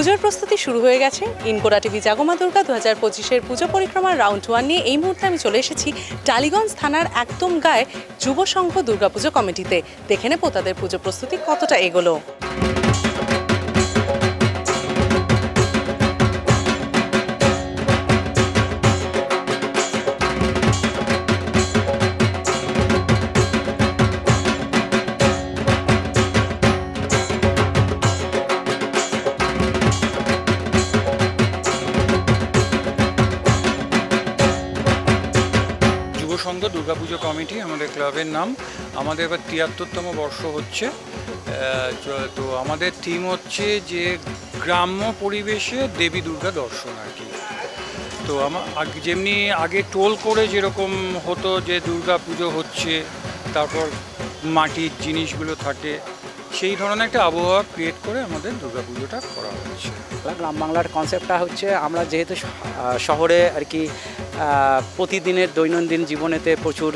পুজোর প্রস্তুতি শুরু হয়ে গেছে। ইনকোরা টিভি জাগমা দুর্গা দু হাজার পঁচিশের পুজো পরিক্রমার রাউন্ড ওয়ান নিয়ে এই মুহূর্তে আমি চলে এসেছি টালিগঞ্জ থানার একদম গায়ে যুব সংঘ দুর্গাপুজো কমিটিতে। দেখে নেব তাদের পুজো প্রস্তুতি কতটা এগোলো। সংঘ দুর্গাপুজো কমিটি, আমাদের ক্লাবের নাম। আমাদের এবার তিয়াত্তরতম বর্ষ হচ্ছে। তো আমাদের থিম হচ্ছে যে গ্রাম্য পরিবেশে দেবী দুর্গা দর্শন আর কি। তো আমার যেমনি আগে টোল করে যেরকম হতো যে দুর্গা পুজো হচ্ছে, তারপর মাটির জিনিসগুলো থাকে, সেই ধরনের একটা আবহাওয়া ক্রিয়েট করে আমাদের দুর্গা পুজোটা করা হচ্ছে। গ্রাম বাংলার কনসেপ্টটা হচ্ছে আমরা যেহেতু শহরে আর কি প্রতিদিনের দৈনন্দিন জীবনেতে প্রচুর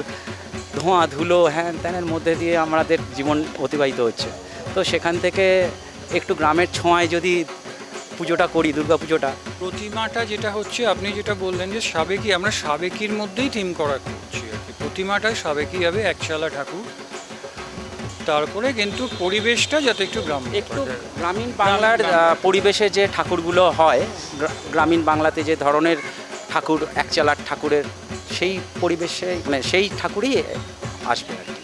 ধোঁয়া ধুলো হ্যান ত্যানের মধ্যে দিয়ে আমাদের জীবন অতিবাহিত হচ্ছে। তো সেখান থেকে একটু গ্রামের ছোঁয়ায় যদি পুজোটা করি দুর্গা পুজোটা। প্রতিমাটা যেটা হচ্ছে আপনি যেটা বললেন যে সাবেকি আমরা সাবেকির মধ্যেই থিম করা করছি আর কি। প্রতিমাটাই সাবেকি হবে একচালা ঠাকুর। তারপরে কিন্তু পরিবেশটা যাতে একটু গ্রাম একটু গ্রামীণ বাংলার পরিবেশে যে ঠাকুরগুলো হয় গ্রামীণ বাংলাতে যে ধরনের ঠাকুর, একচালার ঠাকুরের সেই পরিবেশে মানে সেই ঠাকুরই আসবে আর কি।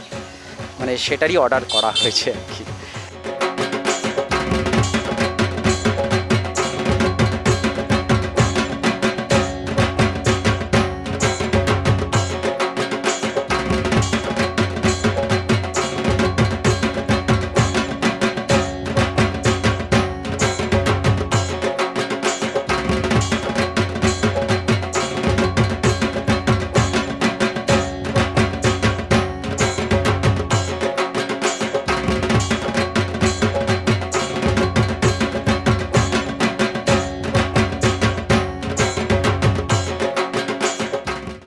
মানে সেটারই অর্ডার করা হয়েছে আর কি।